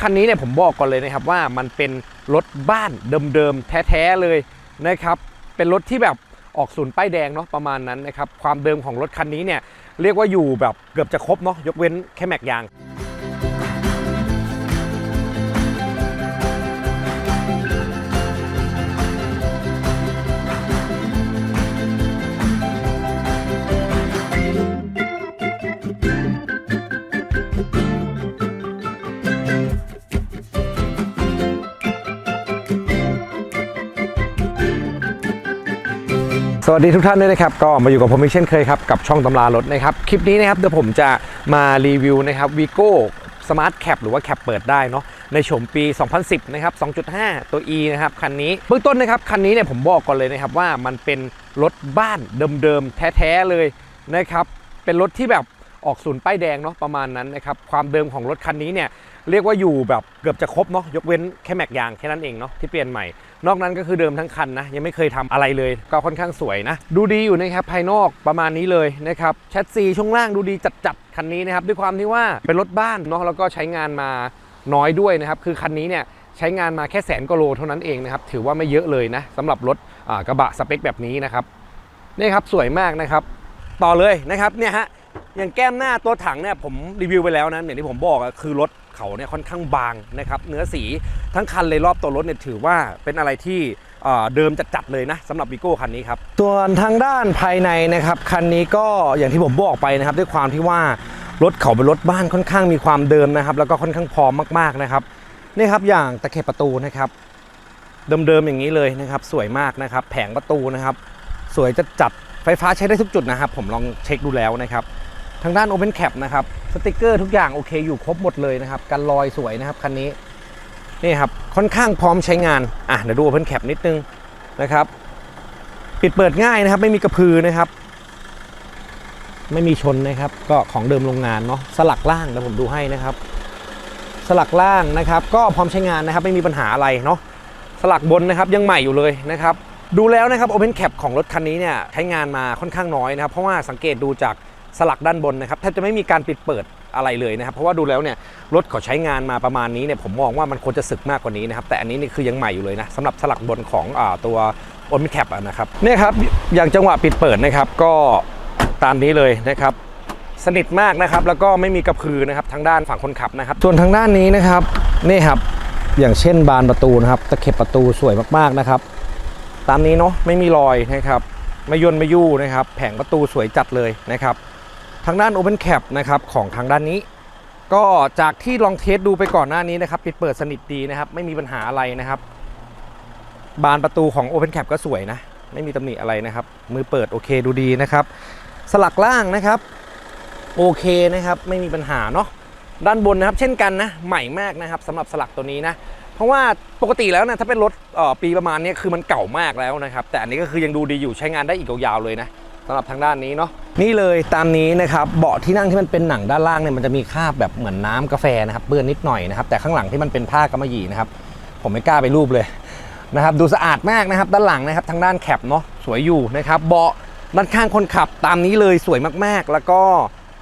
คันนี้เนี่ยผมบอกก่อนเลยนะครับว่ามันเป็นรถบ้านเดิมๆแท้ๆเลยนะครับ เป็นรถที่แบบออกศูนย์ป้ายแดงเนาะประมาณนั้นนะครับ ความเดิมของรถคันนี้เนี่ยเรียกว่าอยู่แบบเกือบจะครบเนาะยกเว้นแค่แม็กยาง สวัสดีทุกท่านด้วยนะครับก็มาอยู่กับผมอีกเช่นเคยครับกับช่องตำรารถนะครับคลิปนี้นะครับเดี๋ยวผมจะมารีวิวนะครับวีโก้สมาร์ทแคปหรือว่าแคปเปิดได้เนาะในโฉมปี 2010 นะครับ 2.5 ตัว E นะครับ คันนี้เบื้องต้นนะครับ คันนี้เนี่ยผมบอกก่อนเลยนะครับว่ามันเป็นรถบ้านเดิมๆ แท้ ๆ เลยนะครับ เป็นรถที่แบบ ออกศูนย์ป้ายแดงเนาะประมาณนั้นนะครับความเดิมของรถคันนี้เนี่ยเรียกว่าอยู่แบบเกือบจะครบเนาะยกเว้นแค่แม็กยางแค่นั้นเองเนาะที่เปลี่ยนใหม่ นอกนั้นก็คือเดิมทั้งคันนะยังไม่เคยทำอะไรเลย ก็ค่อนข้างสวยนะ ดูดีอยู่นะครับภายนอกประมาณนี้เลยนะครับแชสซีช่วงล่างดูดีจัดๆคันนี้นะครับด้วยความที่ว่าเป็นรถบ้านเนาะแล้วก็ใช้งานมาน้อยด้วยนะครับคือคันนี้เนี่ยใช้งานมาแค่แสนกว่าโลเท่านั้นเองนะครับถือว่าไม่เยอะเลยนะสำหรับรถกระบะสเปคแบบนี้นะครับนี่ครับสวยมากนะครับต่อเลยนะครับเนี่ยฮะ อย่างแก้มหน้าตัวถังเนี่ยผมรีวิวไปแล้วนะอย่างที่ผมบอกคือรถเขาเนี่ยค่อนข้างบางนะครับเนื้อสีทั้งคันเลยรอบตัวรถเนี่ยถือว่าเป็นอะไรที่เอ่อเดิมจัดๆเลยนะสำหรับวิโก้คันนี้ครับส่วนทางด้านภายในนะครับคันนี้ก็อย่างที่ผมบอกไปนะครับ ด้วยความที่ว่ารถเขาเป็นรถบ้านค่อนข้างมีความเดิมนะครับ แล้วก็ค่อนข้างพร้อมมากๆนะครับนี่ครับอย่างตะเข็บประตูนะครับเดิมๆอย่างนี้เลยนะครับ สวยมากนะครับ แผงประตูนะครับ สวยจะจัดไฟฟ้าใช้ได้ทุกจุดนะครับ ผมลองเช็คดูแล้วนะครับ ทางด้าน Open Cap นะครับสติกเกอร์ทุกอย่างโอเคอยู่ครบหมดเลยนะครับกันรอยสวยนะครับคันนี้นี่ครับค่อนข้างพร้อมใช้งานอะเดี๋ยวดู Open Cap นิดนึงนะครับ ปิดเปิดง่ายนะครับ ไม่มีกระพือนะครับ ไม่มีชนนะครับ ก็ของเดิมโรงงานเนาะสลักล่างเดี๋ยวผมดูให้นะครับ สลักล่างนะครับ ก็พร้อมใช้งานนะครับ ไม่มีปัญหาอะไรเนาะสลักบนนะครับยังใหม่อยู่เลยนะครับ ดูแล้วนะครับ Open Cap ของรถคันนี้เนี่ยใช้งานมาค่อนข้างน้อยนะครับ เพราะว่าสังเกตดูจาก สลักด้านบนนะครับแทบจะไม่มีการปิดเปิดอะไรเลยนะครับ เพราะว่าดูแล้วเนี่ยรถเขาใช้งานมาประมาณนี้เนี่ยผมมองว่ามันควรจะสึกมากกว่านี้นะครับแต่อันนี้นี่คือยังใหม่อยู่เลยนะสำหรับสลักบนของอตัว Open Cap อะนะครับเนี่ยครับอย่างจังหวะปิดเปิดนะครับก็ตามนี้เลยนะครับสนิทมากนะครับแล้วก็ไม่มีกระพือนะครับทางด้านฝั่งคนขับนะครับ ส่วนทางด้านนี้นะครับนี่ครับอย่างเช่นบานประตูนะครับตะเข็บประตูสวยมากๆนะครับ ตามนี้เนาะไม่มีรอยนะครับไม่ย่นไม่ยู่นะครับ แผงประตูสวยจัดเลยนะครับ ทางด้าน Open Cap นะครับของทางด้านนี้ ก็จากที่ลองเทสดูไปก่อนหน้านี้นะครับปิดเปิดสนิทดีนะครับไม่มีปัญหาอะไรนะครับบานประตูของ Open Cap ก็สวยนะ ไม่มีตำหนิอะไรนะครับ มือเปิดโอเคดูดีนะครับ สลักล่างนะครับโอเคนะครับไม่มีปัญหาเนาะด้านบนนะครับ เช่นกันนะใหม่มากนะครับสำหรับสลักตัวนี้นะเพราะว่าปกติแล้วนะถ้าเป็นรถปีประมาณนี้คือมันเก่ามากแล้วนะครับ แต่อันนี้ก็คือยังดูดีอยู่ใช้งานได้อีกยาวๆเลยนะ สำหรับทางด้านนี้เนาะนี่เลยตามนี้นะครับเบาะที่นั่งที่มันเป็นหนังด้านล่างเนี่ยมันจะมีคราบแบบเหมือนน้ำกาแฟนะครับเปื้อนนิดหน่อยนะครับแต่ข้างหลังที่มันเป็นผ้ากำมะหยี่นะครับผมไม่กล้าไปรูปเลยนะครับดูสะอาดมากนะครับด้านหลังนะครับทางด้านแคปเนาะสวยอยู่นะครับเบาะด้านข้างคนขับตามนี้เลยสวยมากๆ แล้วก็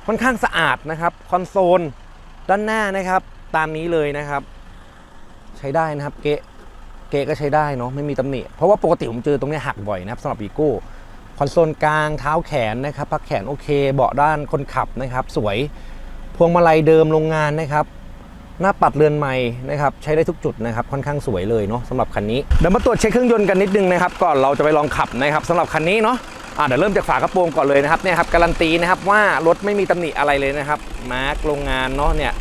ค่อนข้างสะอาดนะครับคอนโซลด้านหน้านะครับตามนี้เลยนะครับ ใช้ได้นะครับเกะเกะก็ใช้ได้เนาะไม่มีตำหนิเพราะว่าปกติผมเจอตรงนี้หักบ่อยนะครับสำหรับวีโก้ คอนโซลกลางเท้าแขนนะครับพักแขนโอเค เบาะด้านคนขับนะครับ สวยพวงมาลัยเดิมโรงงานนะครับ หน้าปัดเรือนใหม่นะครับ ใช้ได้ทุกจุดนะครับ ค่อนข้างสวยเลยเนาะสำหรับคันนี้เดี๋ยวมาตรวจเช็คเครื่องยนต์กันนิดนึงนะครับ ก่อนเราจะไปลองขับนะครับสำหรับคันนี้เนาะอะเดี๋ยวเริ่มจากฝากระโปรงก่อนเลยนะครับเนี่ยครับการันตีนะครับว่ารถไม่มีตำหนิอะไรเลยนะครับมาร์กโรงงานเนาะเนี่ย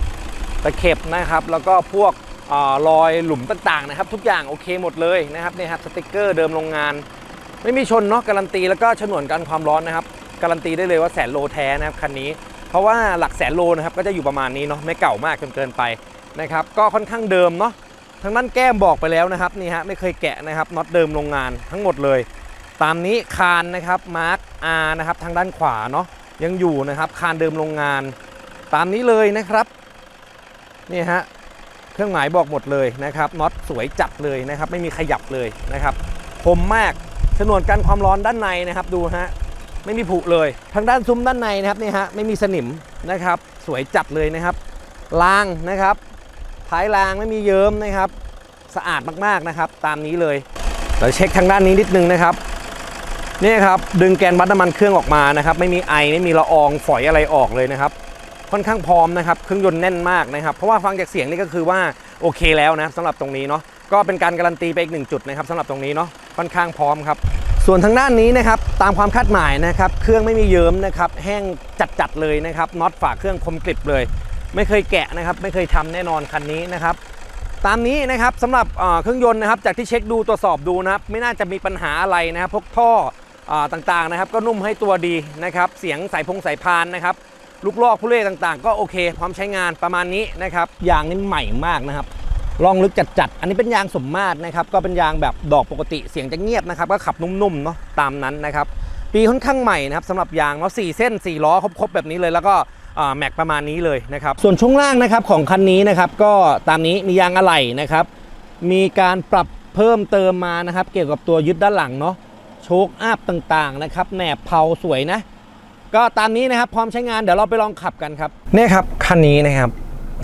ตะเข็บนะครับ แล้วก็พวกอ่อรอยหลุมต่างๆนะครับ ทุกอย่างโอเคหมดเลยนะครับเนี่ยครับสติกเกอร์เดิมโรงงาน ไม่มีชนเนาะการันตีแล้วก็ฉนวนกันความร้อนนะครับ การันตีได้เลยว่าแสนโลแท้นะครับคันนี้ เพราะว่าหลักแสนโลนะครับก็จะอยู่ประมาณนี้เนาะไม่เก่ามากจนเกินไปนะครับก็ค่อนข้างเดิมเนาะทางด้านแก้มบอกไปแล้วนะครับนี่ฮะไม่เคยแกะนะครับน็อตเดิมโรงงานทั้งหมดเลย ตามนี้คานนะครับมาร์กอานะครับทางด้านขวาเนาะยังอยู่นะครับคานเดิมโรงงาน ตามนี้เลยนะครับนี่ฮะเครื่องหมายบอกหมดเลยนะครับน็อตสวยจัดเลยนะครับ ไม่มีขยับเลยนะครับคมมาก ฉนวนกันความร้อนด้านในนะครับดูฮะไม่มีผุเลย ทางด้านซุ้มด้านในนะครับนี่ฮะไม่มีสนิมนะครับ สวยจัดเลยนะครับรางนะครับท้ายรางไม่มีเยิ้มนะครับ สะอาดมากๆนะครับ ตามนี้เลยเราเช็คทางด้านนี้นิดนึงนะครับนี่ครับดึงแกนวัดน้ำมันเครื่องออกมานะครับไม่มีไอไม่มีละอองฝอยอะไรออกเลยนะครับ ค่อนข้างพร้อมนะครับ เครื่องยนต์แน่นมากนะครับ เพราะว่าฟังจากเสียงนี่ก็คือว่าโอเคแล้วนะสำหรับตรงนี้เนาะ ก็เป็นการการันตีไปอีกหนึ่งจุดนะครับสำหรับตรงนี้เนาะค่อนข้างพร้อมครับ ส่วนทางด้านนี้นะครับตามความคาดหมายนะครับเครื่องไม่มีเยิ้มนะครับแห้งจัดๆเลยนะครับน็อตฝากเครื่องคมกริบเลย ไม่เคยแกะนะครับไม่เคยทำแน่นอนคันนี้นะครับตามนี้นะครับสำหรับเครื่องยนต์นะครับจากที่เช็คดูตรวจสอบดูนะครับไม่น่าจะมีปัญหาอะไรนะครับพวกท่อเอ่อต่างๆนะครับก็นุ่มให้ตัวดีนะครับเสียงสายพงสายพานนะครับลูกลอกผู้เล่ต่างๆ ก็โอเค พร้อมใช้งานประมาณนี้นะครับยางนี่ใหม่มากนะครับ ลองลึกจัดๆ อันนี้เป็นยางสมมาตรนะครับ ก็เป็นยางแบบดอกปกติเสียงจะเงียบนะครับ ก็ขับนุ่มๆเนาะตามนั้นนะครับ ปีค่อนข้างใหม่นะครับสำหรับยางเนาะสี่เส้น4ล้อครบๆแบบนี้เลย แล้วก็แม็กประมาณนี้เลยนะครับ ส่วนช่วงล่างนะครับของคันนี้นะครับ ก็ตามนี้มียางอะไหล่นะครับ มีการปรับเพิ่มเติมมานะครับ เกี่ยวกับตัวยึดด้านหลังเนาะโชคอัพต่างๆนะครับแหนบเผาสวยนะ ก็ตามนี้นะครับพร้อมใช้งานเดี๋ยวเราไปลองขับกันครับนี่ครับคันนี้นะครับ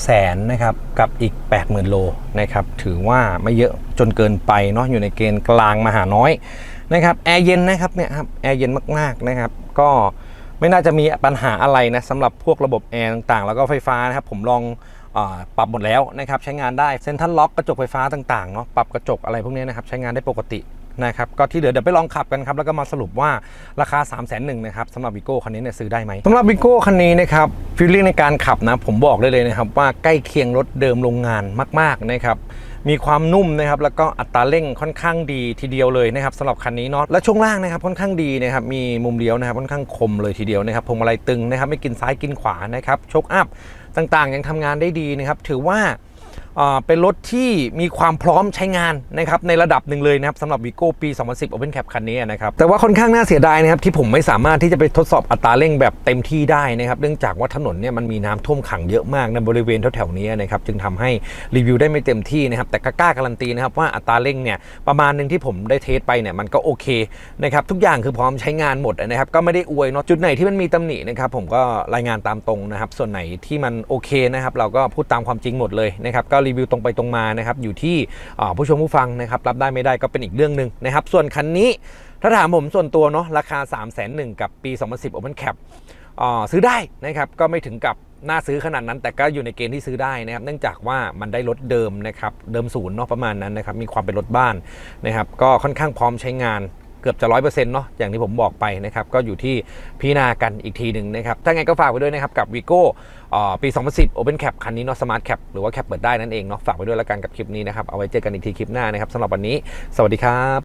แสนนะครับกับอีก 80,000 โลนะครับถือว่าไม่เยอะจนเกินไปเนาะอยู่ในเกณฑ์กลางมาหาน้อยนะครับแอร์เย็นนะครับเนี่ยครับแอร์เย็นมากๆนะครับก็ไม่น่าจะมีปัญหาอะไรนะสำหรับพวกระบบแอร์ต่างๆ แล้วก็ไฟฟ้านะครับผมลองอปรับหมดแล้วนะครับใช้งานได้เซ็นทรัลล็อกกระจกไฟฟ้าต่างๆเนาะปรับกระจกอะไรพวกนี้นะครับใช้งานได้ปกติ นะครับก็ที่เหลือเดี๋ยวไปลองขับกันครับแล้วก็มาสรุปว่าราคา3 1 0 0 0นะครับสำหรับวิโก้คันนี้เนี่ยซื้อได้ไหมสำหรับวิโก้คันนี้นะครับฟีลลิ่งในการขับนะผมบอกได้เลยนะครับว่าใกล้เคียงรถเดิมโรงงานมากๆนะครับมีความนุ่มนะครับแล้วก็อัตราเร่งค่อนข้างดีทีเดียวเลยนะครับสำหรับคันนี้เนาะและช่วงล่างนะครับค่อนข้างดีนะครับมีมุมเลี้ยวนะครับค่อนข้างคมเลยทีเดียวนะครับพวงมาลัยตึงนะครับไม่กินซ้ายกินขวานะครับโชคอัพต่างๆ ยังทำงานได้ดีนะครับถือว่า เป็นรถที่มีความพร้อมใช้งานนะครับในระดับหนึ่งเลยนะครับสำหรับวิโก้ปี 2010 Open Cap คันนี้นะครับแต่ว่าค่อนข้างน่าเสียดายนะครับที่ผมไม่สามารถที่จะไปทดสอบอัตราเร่งแบบเต็มที่ได้นะครับเนื่องจากว่าถนนเนี่ยมันมีน้ำท่วมขังเยอะมากในบริเวณแถวๆนี้นะครับจึงทำให้รีวิวได้ไม่เต็มที่นะครับแต่ก็กล้าการันตีนะครับว่าอัตราเร่งเนี่ยประมาณหนึ่งที่ผมได้เทสไปเนี่ยมันก็โอเคนะครับทุกอย่างคือพร้อมใช้งานหมดนะครับก็ไม่ได้อวยเนาะจุดไหนที่มันมีตำหนินะครับผมก็รายงานตามตรงนะครับส่วนไหนที่มันโอเคนะครับเราก็พูดตามความจริงหมดเลยนะครับก็รีวิวตรงไปตรงมานะครับอยู่ที่ผู้ชมผู้ฟังนะครับรับได้ไม่ได้ก็เป็นอีกเรื่องหนึ่งนะครับส่วนคันนี้ถ้าถามผมส่วนตัวเนาะราคา3 1 0 0 0 0 กับปี 2010 Open Cap ซื้อได้นะครับก็ไม่ถึงกับน่าซื้อขนาดนั้นแต่ก็อยู่ในเกณฑ์ที่ซื้อได้นะครับ เนื่องจากว่ามันได้รถเดิมนะครับ เดิมศูนย์เนาะประมาณนั้นนะครับ มีความเป็นรถบ้านนะครับ ก็ค่อนข้างพร้อมใช้งาน เกือบจะร้อยเปอร์เซ็นต์เนาะอย่างที่ผมบอกไปนะครับก็อยู่ที่พิจารณากันอีกทีหนึ่งนะครับถ้าไงก็ฝากไว้ด้วยนะครับกับ Vigo อ่าปี 2010 Open Cap คันนี้เนาะ Smart Cap หรือว่า Cap เปิดได้นั่นเองเนาะฝากไว้ด้วยแล้วกันกับคลิปนี้นะครับเอาไว้เจอกันอีกทีคลิปหน้านะครับสำหรับวันนี้ สวัสดีครับ